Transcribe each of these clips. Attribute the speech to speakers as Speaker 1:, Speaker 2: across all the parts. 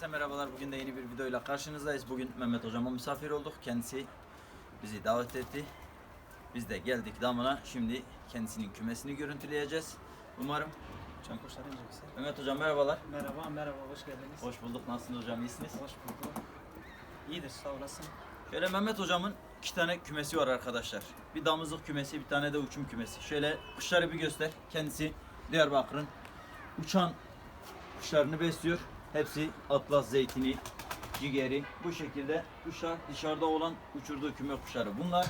Speaker 1: Herkese merhabalar. Bugün de yeni bir videoyla karşınızdayız. Bugün Mehmet hocama misafir olduk. Kendisi bizi davet etti. Biz de geldik damına. Şimdi kendisinin kümesini görüntüleyeceğiz. Umarım.
Speaker 2: Can kuşlar ineceksin.
Speaker 1: Mehmet hocam merhabalar.
Speaker 2: Merhaba, merhaba, hoş geldiniz.
Speaker 1: Hoş bulduk. Nasılsınız hocam? İyisiniz?
Speaker 2: Hoş bulduk. İyidir, sağ olasın.
Speaker 1: Şöyle Mehmet hocamın iki tane kümesi var arkadaşlar. Bir damızlık kümesi, bir tane de uçum kümesi. Şöyle kuşları bir göster. Kendisi Diyarbakır'ın uçan kuşlarını besliyor. Hepsi atlas zeytini, cigeri. Bu şekilde kuşlar dışarıda olan uçurduğu küme kuşları. Bunlar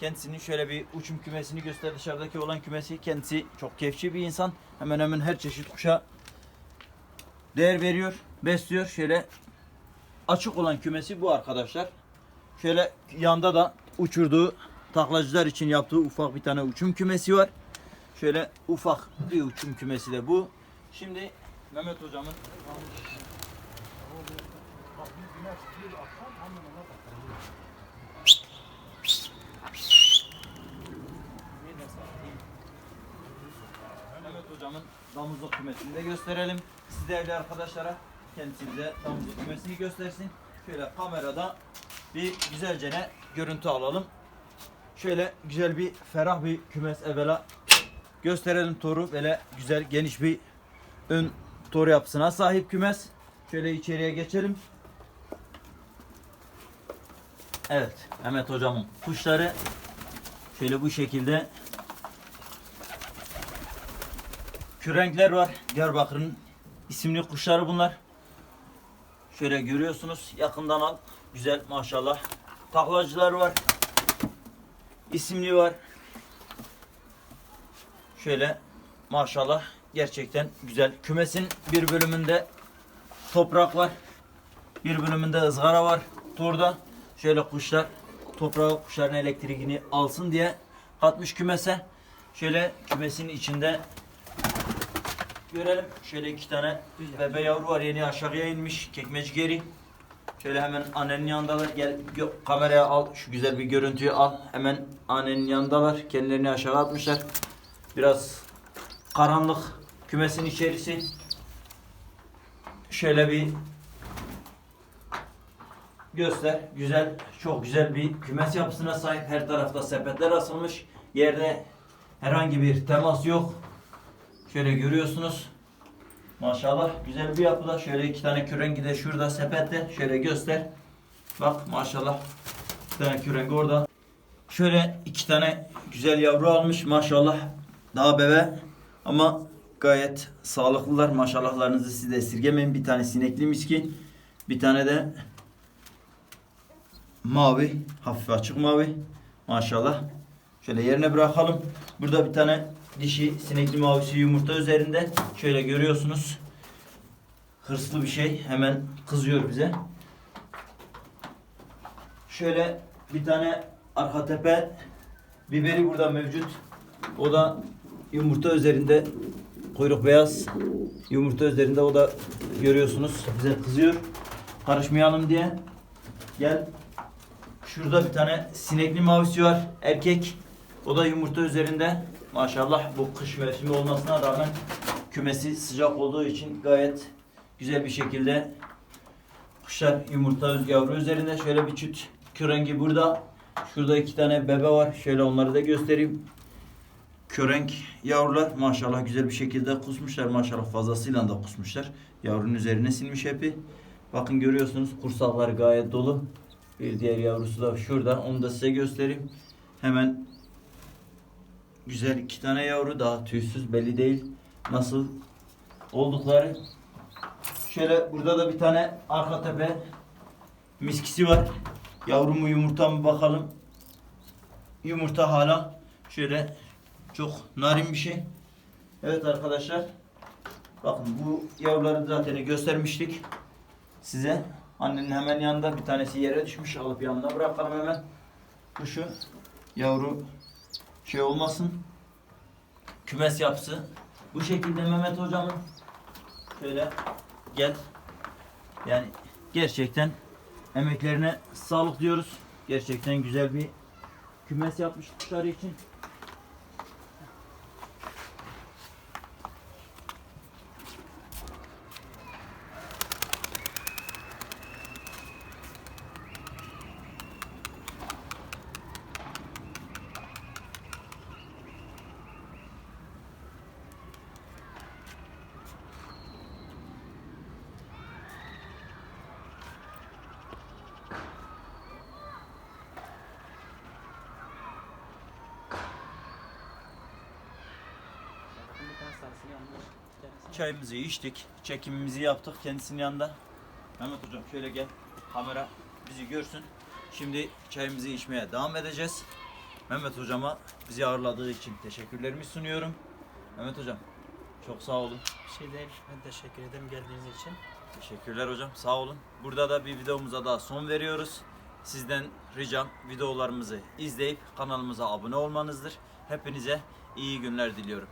Speaker 1: kendisinin şöyle bir uçum kümesini göster. Dışarıdaki olan kümesi kendisi çok keyifçi bir insan. Hemen hemen her çeşit kuşa değer veriyor, besliyor. Şöyle açık olan kümesi bu arkadaşlar. Şöyle yanda da uçurduğu taklacılar için yaptığı ufak bir tane uçum kümesi var. Şöyle ufak bir uçum kümesi de bu. Şimdi Mehmet hocamın Mehmet hocamın damızlık kümesini de gösterelim. Siz değerli arkadaşlara kendisi bize damızlık kümesini göstersin. Şöyle kamerada bir güzelce ne görüntü alalım. Şöyle güzel bir ferah bir kümes evvela gösterelim toru. Böyle güzel geniş bir ön tor yapısına sahip kümes. Şöyle içeriye geçelim. Evet Mehmet hocamın kuşları şöyle bu şekilde kürenkler var. Diyarbakır'ın isimli kuşları bunlar. Şöyle görüyorsunuz yakından al. Güzel maşallah. Taklacılar var. İsimli var. Şöyle maşallah gerçekten güzel. Kümesin bir bölümünde toprak var. Bir bölümünde ızgara var. Turda şöyle kuşlar toprağı kuşların elektriğini alsın diye katmış kümese. Şöyle kümesin içinde görelim. Şöyle iki tane bebe yavru var yeni aşağıya inmiş. Kekmeci geri. Şöyle hemen annenin yanındalar. Gel kameraya al. Şu güzel bir görüntüyü al. Hemen annenin yanındalar. Kendilerini aşağı atmışlar. Biraz karanlık kümesin içerisi. Şöyle bir göster. Güzel, çok güzel bir kümes yapısına sahip. Her tarafta sepetler asılmış. Yerde herhangi bir temas yok. Şöyle görüyorsunuz. Maşallah güzel bir yapıda. Şöyle iki tane kürengi de şurada sepette. Şöyle göster. Bak maşallah. Bir tane kürengi orada. Şöyle iki tane güzel yavru almış maşallah. Daha bebe ama gayet sağlıklılar. Maşallahlarınızı siz de esirgemeyin. Bir tane sinekli miskin. Bir tane de mavi. Hafif açık mavi. Maşallah. Şöyle yerine bırakalım. Burada bir tane dişi sinekli mavisi yumurta üzerinde. Şöyle görüyorsunuz. Hırslı bir şey. Hemen kızıyor bize. Şöyle bir tane arka tepe biberi burada mevcut. O da yumurta üzerinde kuyruk beyaz yumurta üzerinde o da görüyorsunuz bize kızıyor. Karışmayalım diye. Gel. Şurada bir tane sinekli mavisi var. Erkek. O da yumurta üzerinde. Maşallah bu kış mevsimi olmasına rağmen kümesi sıcak olduğu için gayet güzel bir şekilde kuşlar yumurta yavru üzerinde. Şöyle bir çüt kürengi burada. Şurada iki tane bebe var. Şöyle onları da göstereyim. Körenk yavrular maşallah güzel bir şekilde kusmuşlar. Maşallah fazlasıyla da kusmuşlar. Yavrunun üzerine silmiş hepi. Bakın görüyorsunuz kursakları gayet dolu. Bir diğer yavrusu da şurada. Onu da size göstereyim. Hemen güzel iki tane yavru daha tüysüz belli değil nasıl oldukları. Şöyle burada da bir tane arka tepe miskisi var. Yavru mu yumurta mı bakalım. Yumurta hala şöyle çok narin bir şey. Evet arkadaşlar. Bakın bu yavruları zaten göstermiştik size. Annenin hemen yanında bir tanesi yere düşmüş. Alıp yanına bırakalım hemen. Kuşu yavru şey olmasın. Kümes yapısı. Bu şekilde Mehmet hocamın şöyle gel. Yani gerçekten emeklerine sağlık diyoruz. Gerçekten güzel bir kümes yapmış kuşları için.
Speaker 2: yanında. Gelirsin.
Speaker 1: Çayımızı içtik. Çekimimizi yaptık kendisinin yanında. Mehmet hocam şöyle gel. Kamera bizi görsün. Şimdi çayımızı içmeye devam edeceğiz. Mehmet hocama bizi ağırladığı için teşekkürlerimi sunuyorum. Mehmet hocam çok sağ olun.
Speaker 2: Bir şey değil. Ben teşekkür ederim geldiğiniz için.
Speaker 1: Teşekkürler hocam sağ olun. Burada da bir videomuza daha son veriyoruz. Sizden ricam videolarımızı izleyip kanalımıza abone olmanızdır. Hepinize iyi günler diliyorum.